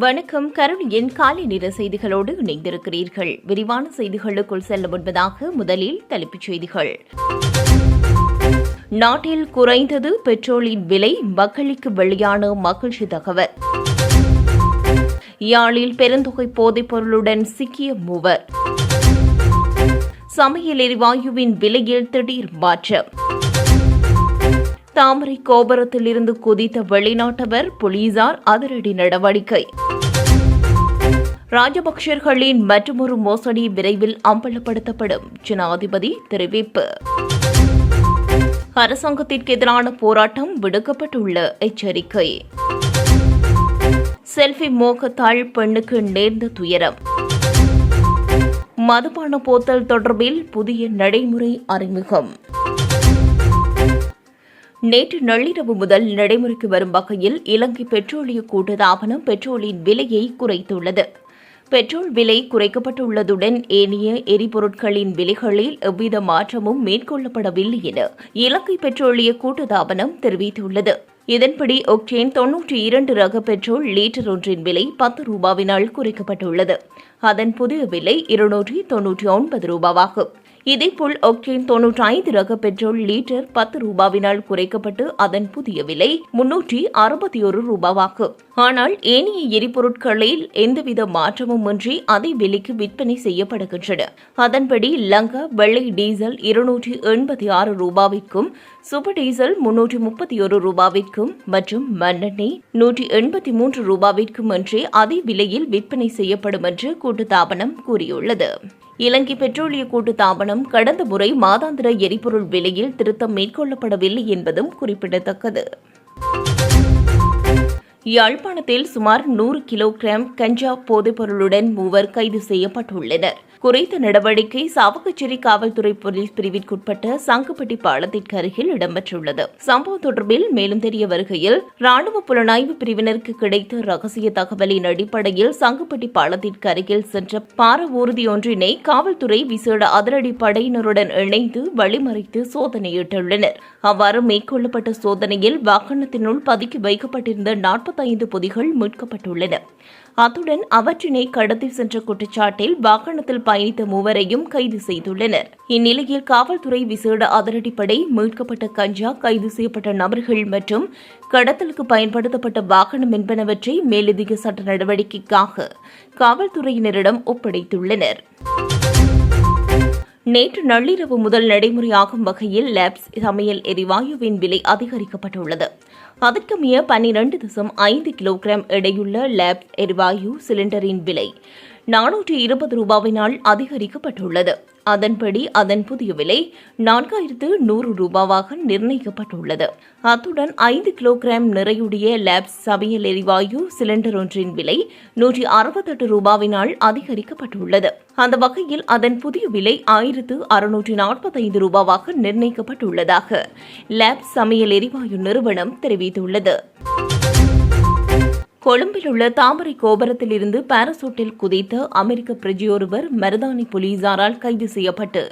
வணக்கம். கருணியின் காலை நிற செய்திகளோடு இணைந்திருக்கிறீர்கள். விரிவான செய்திகளுக்குள் செல்ல முன்பதாக முதலில் தலைப்புச் செய்திகள். நாட்டில் குறைந்தது பெட்ரோலின் விலை மக்களுக்கு வெளியான மகிழ்ச்சி தகவல். யாழில் பெருந்தொகை போதைப் பொருளுடன் சிக்கிய மூவர். சமையல் எரிவாயுவின் விலையில் திடீர் மாற்றம். தாமரை கோபுரத்தில் இருந்து குதித்த வெளிநாட்டவர் போலீசார் அதிரடி நடவடிக்கை. ராஜபக்சர்களின் மற்றொரு மோசடி விரைவில் அம்பலப்படுத்தப்படும். ஜனாதிபதி தெரிவிப்பு. அரசாங்கத்திற்கு எதிரான போராட்டம் விடுக்கப்பட்டுள்ள எச்சரிக்கை. செல்ஃபி மோகத்தால் பெண்ணுக்கு நேர்ந்த துயரம். மதுபான போத்தல் தொடர்பில் புதிய நடைமுறை அறிமுகம். நேற்று நள்ளிரவு முதல் நடைமுறைக்கு வரும் வகையில் இலங்கை பெட்ரோலிய கூட்டுத்தாபனம் பெட்ரோலின் விலையை குறைத்துள்ளது. பெட்ரோல் விலை குறைக்கப்பட்டுள்ளதுடன் ஏனைய எரிபொருட்களின் விலைகளில் எவ்வித மாற்றமும் மேற்கொள்ளப்படவில்லை என இலங்கை பெட்ரோலிய கூட்டுத்தாபனம் தெரிவித்துள்ளது. இதன்படி ஒக்டேன் தொன்னூற்றி இரண்டு ரக பெட்ரோல் லீட்டர் ஒன்றின் விலை பத்து ரூபாவினால் குறைக்கப்பட்டுள்ளது. அதன் புதிய விலை இருநூற்றி தொன்னூற்றி ஒன்பது ரூபாவாகும். இதேபோல் ஒக்டேன் தொன்னூற்றி ஐந்து ரக பெட்ரோல் லீட்டர் பத்து ரூபாவினால் குறைக்கப்பட்டு அதன் புதிய விலை முன்னூற்றி அறுபத்தி ஒரு ரூபாவாகும். ஆனால் ஏனைய எரிபொருட்களில் எந்தவித மாற்றமும் இன்றி அதே விலைக்கு விற்பனை செய்யப்படுகின்றன. அதன்படி லங்கா வெள்ளை டீசல் இருநூற்றி எண்பத்தி ஆறு ரூபாவிற்கும் சூப்பர் டீசல் முன்னூற்றி முப்பத்தி ஒரு ரூபாவிற்கும் மற்றும் மண்ணெண்ணெய் நூற்றி எண்பத்தி மூன்று ரூபாவிற்கும் என்றே அதே விலையில் விற்பனை செய்யப்படும் என்று கூட்டுத்தாபனம் கூறியுள்ளது. இலங்கை பெட்ரோலிய கூட்டுத்தாபனம் கடந்த முறை மாதாந்திர எரிபொருள் விலையில் திருத்தம் மேற்கொள்ளப்படவில்லை என்பதும் குறிப்பிடத்தக்கது. யாழ்ப்பாணத்தில் சுமார் நூறு கிலோகிராம் கஞ்சா போதைப்பொருளுடன் மூவர் கைது செய்யப்பட்டுள்ளனர். குறித்த நடவடிக்கை சாவகச்சேரி காவல்துறை போலீஸ் பிரிவிற்குட்பட்ட சங்கப்பட்டி பாலத்திற்கு அருகில் இடம்பெற்றுள்ளது. சம்பவம் தொடர்பில் மேலும் தெரிய வருகையில் ராணுவ புலனாய்வு பிரிவினருக்கு கிடைத்த ரகசிய தகவலின் அடிப்படையில் சங்கப்பட்டி பாலத்திற்கு அருகில் சென்ற பார ஊர்தி ஒன்றினை காவல்துறை விசேட அதிரடி படையினருடன் இணைந்து வழிமறைத்து சோதனையிட்டுள்ளனர். அவ்வாறு மேற்கொள்ளப்பட்ட சோதனையில் வாகனத்தினுள் பதுக்கி வைக்கப்பட்டிருந்த நாற்பத்தைந்து பொதிகள் மீட்கப்பட்டுள்ளன. அத்துடன் அவற்றினை கடத்தி சென்ற குற்றச்சாட்டில் வாகனத்தில் பயணித்த மூவரையும் கைது செய்துள்ளனர். இந்நிலையில் காவல்துறை விசேட அதிரடிப்படை மீட்கப்பட்ட கஞ்சா கைது செய்யப்பட்ட நபர்கள் மற்றும் கடத்தலுக்கு பயன்படுத்தப்பட்ட வாகனம் என்பனவற்றை மேலதிக சட்ட நடவடிக்கைக்காக காவல்துறையினரிடம் ஒப்படைத்துள்ளனர். நேற்று நள்ளிரவு முதல் நடைமுறையாகும் வகையில் லேப்ஸ் சமையல் எரிவாயுவின் விலை அதிகரிக்கப்பட்டுள்ளது. அதற்கமைய பன்னிரண்டு தசம் ஐந்து கிலோகிராம் எடையுள்ள லேப் எரிவாயு சிலிண்டரின் விலை நானூற்றி இருபது ரூபாவினால் அதிகரிக்கப்பட்டுள்ளது. அதன்படி அதன் புதிய விலை நான்காயிரத்து நூறு ரூபாவாக நிர்ணயிக்கப்பட்டுள்ளது. அத்துடன் ஐந்து கிலோகிராம் நிறையுடைய லேப்ஸ் சமையல் எரிவாயு சிலிண்டர் ஒன்றின் விலை நூற்றி அறுபத்தெட்டு ரூபாவினால் அதிகரிக்கப்பட்டுள்ளது. அந்த வகையில் அதன் புதிய விலை ஆயிரத்து அறுநூற்றி நாற்பத்தைந்து ரூபாவாக நிர்ணயிக்கப்பட்டுள்ளதாக லேப் சமையல் எரிவாயு நிறுவனம் தெரிவித்துள்ளது. கொழும்பில் உள்ள தாமரை கோபுரத்தில் இருந்து பாராசூட்டில் குதித்த அமெரிக்க பிரஜையொருவர் மருதானி போலீசாரால் கைது செய்யப்பட்டு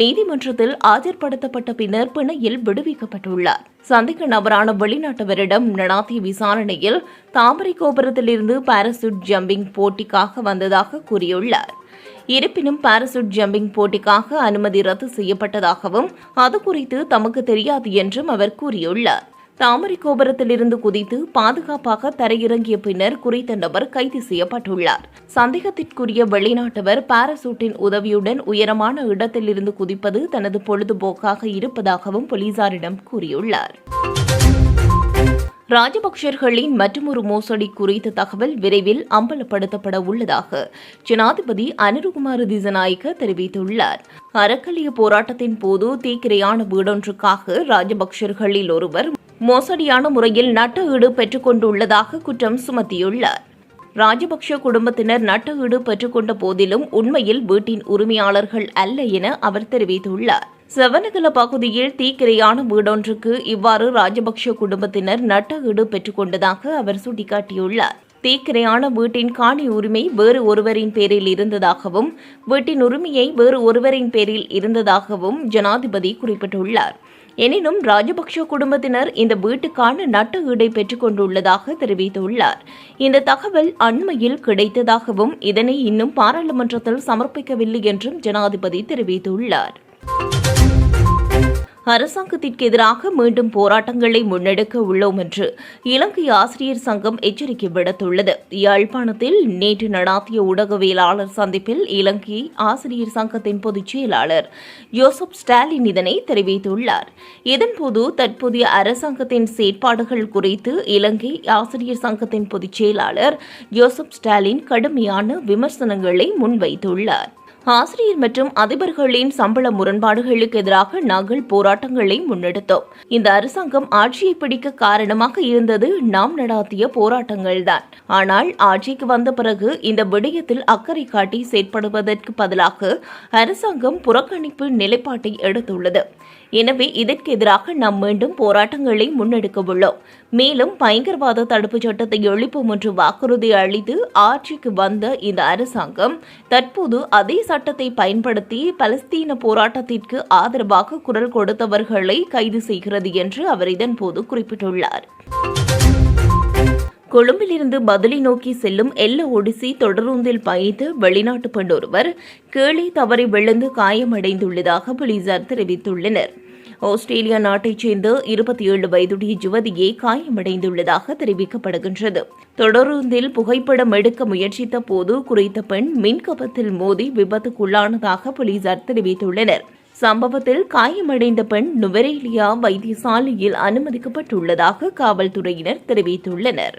நீதிமன்றத்தில் ஆஜர்படுத்தப்பட்ட பின்னர் பிணையில் விடுவிக்கப்பட்டுள்ளார். சந்தேக நபரான வெளிநாட்டவரிடம் நடாத்திய விசாரணையில் தாமரை கோபுரத்தில் இருந்து பாராசூட் ஜம்பிங் போட்டிக்காக வந்ததாக கூறியுள்ளார். இருப்பினும் பாராசூட் ஜம்பிங் போட்டிக்காக அனுமதி ரத்து செய்யப்பட்டதாகவும் அது குறித்து தமக்கு தெரியாது என்றும் அவர் கூறியுள்ளார். தாமரை கோபுரத்திலிருந்து குதித்து பாதுகாப்பாக தரையிறங்கிய பின்னர் குறித்த நபர் கைது செய்யப்பட்டுள்ளார். சந்தேகத்திற்குரிய வெளிநாட்டவர் பாராசூட்டின் உதவியுடன் உயரமான இடத்திலிருந்து குதிப்பது தனது பொழுதுபோக்காக இருப்பதாகவும் போலீசாரிடம் கூறியுள்ளார். ராஜபக்சர்களின் மற்றொரு மோசடி குறித்த தகவல் விரைவில் அம்பலப்படுத்தப்பட உள்ளதாக ஜனாதிபதி அனுருகுமார் திசநாயக்க தெரிவித்துள்ளார். அறக்கலிய போராட்டத்தின் போது தீக்கிரையான வீடொன்றுக்காக ராஜபக்சர்களில் ஒருவர் மோசடியான முறையில் நட்ட ஈடு பெற்றுக் கொண்டுள்ளதாக குற்றம் சுமத்தியுள்ளார். ராஜபக்ஷ குடும்பத்தினர் நட்ட ஈடு பெற்றுக்கொண்ட போதிலும் உண்மையில் வீட்டின் உரிமையாளர்கள் அல்ல என அவர் தெரிவித்துள்ளார். செவனகல பகுதியில் தீக்கிரையான வீடொன்றுக்கு இவ்வாறு ராஜபக்ஷ குடும்பத்தினர் நட்ட ஈடு பெற்றுக்கொண்டதாக அவர் சுட்டிக்காட்டியுள்ளார். தீக்கிரையான வீட்டின் காணி உரிமை வேறு ஒருவரின் பேரில் இருந்ததாகவும் வீட்டின் உரிமையை வேறு ஒருவரின் பேரில் இருந்ததாகவும் ஜனாதிபதி குறிப்பிட்டுள்ளார். எனினும் ராஜபக்ஷ குடும்பத்தினர் இந்த வீட்டுக்கான நட்டு ஈடை பெற்றுக்கொண்டுள்ளதாக தெரிவித்துள்ளார். இந்த தகவல் அண்மையில் கிடைத்ததாகவும் இதனை இன்னும் பாராளுமன்றத்தில் சமர்ப்பிக்கவில்லை என்றும் ஜனாதிபதி தெரிவித்துள்ளார். அரசாங்கத்திற்கு எதிராக மீண்டும் போராட்டங்களை முன்னெடுக்க உள்ளோம் என்று இலங்கை ஆசிரியர் சங்கம் எச்சரிக்கை விடுத்துள்ளது. யாழ்ப்பாணத்தில் நேற்று நடாத்திய ஊடகவியலாளர் சந்திப்பில் இலங்கை ஆசிரியர் சங்கத்தின் பொதுச் செயலாளர் யோசப் ஸ்டாலின் இதனை தெரிவித்துள்ளார். இதன்போது தற்போதைய அரசாங்கத்தின் செயற்பாடுகள் குறித்து இலங்கை ஆசிரியர் சங்கத்தின் பொதுச் செயலாளர் யோசப் ஸ்டாலின் கடுமையான விமர்சனங்களை முன்வைத்துள்ளார். ஆசிரியர் மற்றும் அதிபர்களின் சம்பள முரண்பாடுகளுக்கு எதிராக நாங்கள் போராட்டங்களை முன்னெடுத்தோம். இந்த அரசாங்கம் ஆட்சியை பிடிக்க காரணமாக இருந்தது நாம் நடாத்திய போராட்டங்கள்தான் ஆனால் ஆட்சிக்கு வந்த பிறகு இந்த விடயத்தில் அக்கறை காட்டி செயற்படுவதற்கு பதிலாக அரசாங்கம் புறக்கணிப்பு நிலைப்பாட்டை எடுத்துள்ளது. எனவே இதற்கு எதிராக நாம் மீண்டும் போராட்டங்களை முன்னெடுக்க உள்ளோம் மேலும் பயங்கரவாத தடுப்புச் சட்டத்தை எழுப்பும் என்று வாக்குறுதி அளித்து ஆட்சிக்கு வந்த இந்த அரசாங்கம் தற்போது அதே சட்டத்தை பயன்படுத்தி பலஸ்தீன போராட்டத்திற்கு ஆதரவாக குரல் கொடுத்தவர்களை கைது செய்கிறது என்று அவர் இதன்போது குறிப்பிட்டுள்ளார். கொழும்பிலிருந்து பதிலை நோக்கி செல்லும் எல்ல ஒடிசி தொடருந்தில் பயணித்து வெளிநாட்டு பெண் ஒருவர் கீழே தவறி விழுந்து காயமடைந்துள்ளதாக போலீசார் தெரிவித்துள்ளனர். ஆஸ்திரேலியா நாட்டைச் சேர்ந்த இருபத்தி ஏழு வயதுடைய யுவதியே காயமடைந்துள்ளதாக தெரிவிக்கப்படுகின்றது. தொடருந்தில் புகைப்படம் எடுக்க முயற்சித்த போது குறித்த பெண் மின்கபத்தில் மோதி விபத்துக்குள்ளானதாக போலீசார் தெரிவித்துள்ளனர். சம்பவத்தில் காயமடைந்த பெண் நுவரேலியா வைத்தியசாலையில் அனுமதிக்கப்பட்டுள்ளதாக காவல்துறையினர் தெரிவித்துள்ளனர்.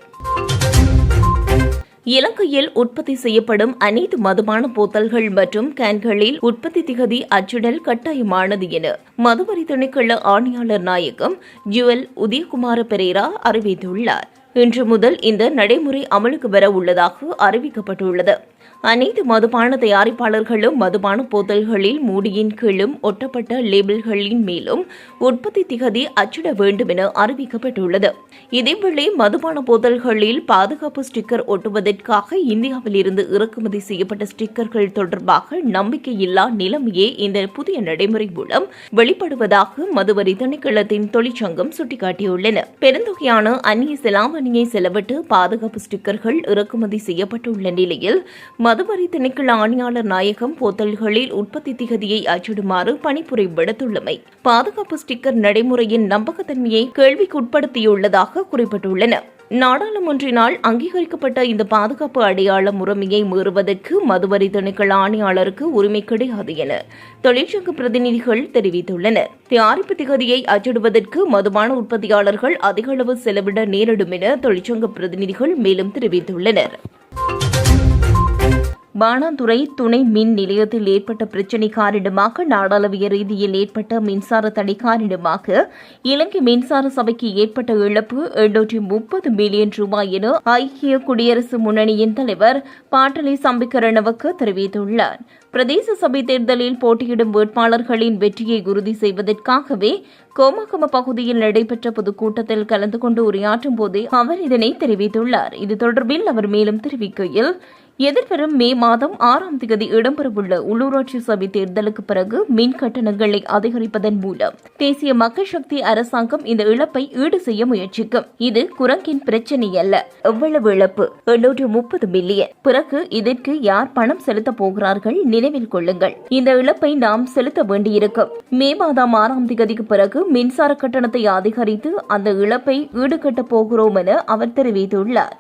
இலங்கையில் உற்பத்தி செய்யப்படும் அனைத்து மதுபான போத்தல்கள் மற்றும் கேன்களில் உற்பத்தி திகதி அச்சிடல் கட்டாயமானது என மதுவரி திணைக்கள ஆணையாளர் நாயகம் ஜுவல் உதயகுமார பெரேரா அறிவித்துள்ளார். இன்று முதல் இந்த நடைமுறை அமலுக்கு வர உள்ளதாக அறிவிக்கப்பட்டுள்ளது. அனைத்து மதுபான தயாரிப்பாளர்களும் மதுபான போத்தல்களில் மூடியின் கீழும் ஒட்டப்பட்ட லேபிள்களின் மேலும் உற்பத்தி திகதி அச்சிட வேண்டும் என அறிவிக்கப்பட்டுள்ளது. இதேவேளை மதுபான போத்தல்களில் பாதுகாப்பு ஸ்டிக்கர் ஒட்டுவதற்காக இந்தியாவில் இருந்து இறக்குமதி செய்யப்பட்ட ஸ்டிக்கர்கள் தொடர்பாக நம்பிக்கையில்லா நிலைமையே இந்த புதிய நடைமுறை மூலம் வெளிப்படுவதாக மதுவரி திணைக்களத்தின் தொழிற்சங்கம் சுட்டிக்காட்டியுள்ளன பெருந்தொகையான அந்நிய செலாவணியை செலவிட்டு பாதுகாப்பு ஸ்டிக்கர்கள் இறக்குமதி செய்யப்பட்டுள்ள நிலையில் மதுவரி திணைக்கள ஆணையாளர் நாயகம் போத்தல்களில் உற்பத்தி திகதியை அச்சிடுமாறு பணிப்புரை விடுத்துள்ளமை. பாதுகாப்பு ஸ்டிக்கர் நடைமுறையின் நம்பகத்தன்மையை கேள்விக்குட்படுத்தியுள்ளதாக குறிப்பிட்டுள்ளன. நாடாளுமன்றினால் அங்கீகரிக்கப்பட்ட இந்த பாதுகாப்பு அடையாள முறைமையை மீறுவதற்கு மதுவரி திணைக்கள ஆணையாளருக்கு உரிமை கிடையாது என தொழிற்சங்க பிரதிநிதிகள் தெரிவித்துள்ளனர். தயாரிப்பு திகதியை அச்சிடுவதற்கு மதுபான உற்பத்தியாளர்கள் அதிக அளவு செலவிட நேரிடும் என தொழிற்சங்க பிரதிநிதிகள் மேலும் தெரிவித்துள்ளனர். பாணாதுறை துணை மின் நிலையத்தில் ஏற்பட்ட பிரச்சினை காரணமாக நாடாளுமன்ற ரீதியில் ஏற்பட்ட மின்சார தடை காரணமாக இலங்கை மின்சார சபைக்கு ஏற்பட்ட இழப்பு எண்ணூற்றி முப்பது மில்லியன் ரூபாய் என ஐக்கிய குடியரசு முன்னணியின் தலைவர் பாட்டலி சம்பிக்கரணவுக்கு தெரிவித்துள்ளார். பிரதேச சபை தேர்தலில் போட்டியிடும் வேட்பாளர்களின் வெற்றியை உறுதி செய்வதற்காகவே கோமாகம பகுதியில் நடைபெற்ற பொதுக்கூட்டத்தில் கலந்து கொண்டு உரையாற்றும் போதே அவர் இதனை தெரிவித்துள்ளார். இது தொடர்பில் அவர் மேலும் தெரிவிக்கையில் எதிர்வரும் மே மாதம் ஆறாம் தேதி இடம்பெறவுள்ள உள்ளூராட்சி சபை தேர்தலுக்கு பிறகு மின் கட்டணங்களை அதிகரிப்பதன் மூலம் தேசிய மக்கள் சக்தி அரசாங்கம் இந்த இழப்பை ஈடு செய்ய முயற்சிக்கும். இது குரங்கின் பிரச்சனை அல்ல எவ்வளவு இழப்பு? எண்ணூற்று முப்பது மில்லியன். பிறகு இதற்கு யார் பணம் செலுத்தப் போகிறார்கள் நினைவில் கொள்ளுங்கள். இந்த இழப்பை நாம் செலுத்த வேண்டியிருக்கும். மே மாதம் ஆறாம் தேதிக்கு பிறகு மின்சார கட்டணத்தை அதிகரித்து அந்த இழப்பை ஈடுகட்டப் போகிறோம் என அவர் தெரிவித்துள்ளார்.